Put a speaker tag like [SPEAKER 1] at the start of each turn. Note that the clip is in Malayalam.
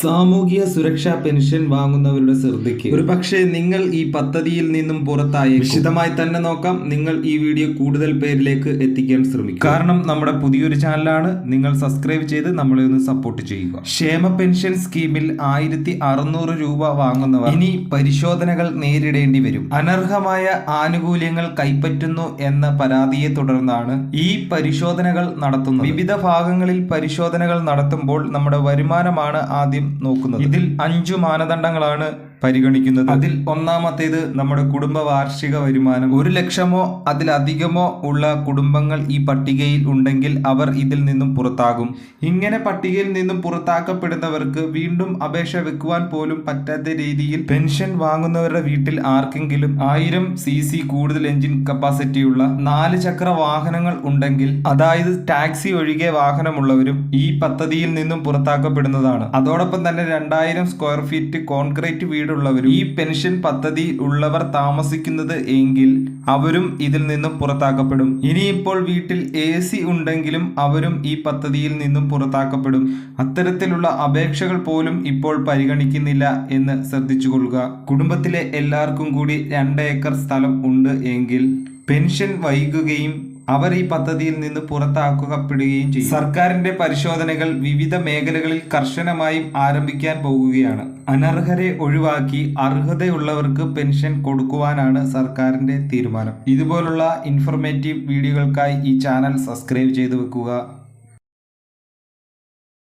[SPEAKER 1] സാമൂഹിക സുരക്ഷാ പെൻഷൻ വാങ്ങുന്നവരുടെ ശ്രദ്ധയ്ക്ക്. ഒരു പക്ഷേ നിങ്ങൾ ഈ പദ്ധതിയിൽ നിന്നും പുറത്തായി വിശദമായി തന്നെ നോക്കാം. നിങ്ങൾ ഈ വീഡിയോ കൂടുതൽ പേരിലേക്ക് എത്തിക്കാൻ ശ്രമിക്കും. കാരണം നമ്മുടെ പുതിയൊരു ചാനലാണ്. നിങ്ങൾ സബ്സ്ക്രൈബ് ചെയ്ത് നമ്മളെ ഒന്ന് സപ്പോർട്ട് ചെയ്യുക. ക്ഷേമ പെൻഷൻ സ്കീമിൽ ആയിരത്തി അറുന്നൂറ് രൂപ വാങ്ങുന്നവർ ഇനി പരിശോധനകൾ നേരിടേണ്ടി വരും. അനർഹമായ ആനുകൂല്യങ്ങൾ കൈപ്പറ്റുന്നു എന്ന പരാതിയെ തുടർന്നാണ് ഈ പരിശോധനകൾ നടത്തുന്നത്. വിവിധ ഭാഗങ്ങളിൽ പരിശോധനകൾ നടത്തുമ്പോൾ നമ്മുടെ വരുമാനമാണ് ആദ്യം നോക്കുന്നത്. ഇതിൽ അഞ്ചു മാനദണ്ഡങ്ങളാണ് പരിഗണിക്കുന്നത്? അതിൽ ഒന്നാമത്തേത് നമ്മുടെ കുടുംബ വാർഷിക വരുമാനം. ഒരു ലക്ഷമോ അതിലധികമോ ഉള്ള കുടുംബങ്ങൾ ഈ പട്ടികയിൽ ഉണ്ടെങ്കിൽ അവർ ഇതിൽ നിന്നും പുറത്താകും. ഇങ്ങനെ പട്ടികയിൽ നിന്നും പുറത്താക്കപ്പെടുന്നവർക്ക് വീണ്ടും അപേക്ഷ വെക്കുവാൻ പോലും പറ്റാത്ത രീതിയിൽ പെൻഷൻ വാങ്ങുന്നവരുടെ വീട്ടിൽ ആർക്കെങ്കിലും ആയിരം സി സി കൂടുതൽ എഞ്ചിൻ കപ്പാസിറ്റിയുള്ള നാല് ചക്ര വാഹനങ്ങൾ ഉണ്ടെങ്കിൽ അതായത് ടാക്സി ഒഴികെ വാഹനമുള്ളവരും ഈ പദ്ധതിയിൽ നിന്നും പുറത്താക്കപ്പെടുന്നതാണ്. അതോടൊപ്പം തന്നെ രണ്ടായിരം സ്ക്വയർ ഫീറ്റ് കോൺക്രീറ്റ് വീടുള്ളവരും ഈ പെൻഷൻ പദ്ധതി ഉള്ളവർ താമസിക്കുന്നത് എങ്കിൽ അവരും ഇതിൽ നിന്നും പുറത്താക്കപ്പെടും. ഇനിയിപ്പോൾ വീട്ടിൽ എ സി ഉണ്ടെങ്കിലും അവരും ഈ പദ്ധതിയിൽ നിന്നും പുറത്താക്കപ്പെടും. അത്തരത്തിലുള്ള അപേക്ഷകൾ പോലും ഇപ്പോൾ പരിഗണിക്കുന്നില്ല എന്ന് ശ്രദ്ധിച്ചുകൊള്ളുക. കുടുംബത്തിലെ എല്ലാവർക്കും കൂടി രണ്ട് ഏക്കർ സ്ഥലം ഉണ്ട് എങ്കിൽ പെൻഷൻ വൈകുകയും അവർ ഈ പദ്ധതിയിൽ നിന്ന് പുറത്താക്കപ്പെടുകയും ചെയ്യും. സർക്കാരിന്റെ പരിശോധനകൾ വിവിധ മേഖലകളിൽ കർശനമായും ആരംഭിക്കാൻ പോകുകയാണ്. അനർഹരെ ഒഴിവാക്കി അർഹതയുള്ളവർക്ക് പെൻഷൻ കൊടുക്കുവാനാണ് സർക്കാരിന്റെ തീരുമാനം. ഇതുപോലുള്ള ഇൻഫർമേറ്റീവ് വീഡിയോകൾക്കായി ഈ ചാനൽ സബ്സ്ക്രൈബ് ചെയ്തു വെക്കുക.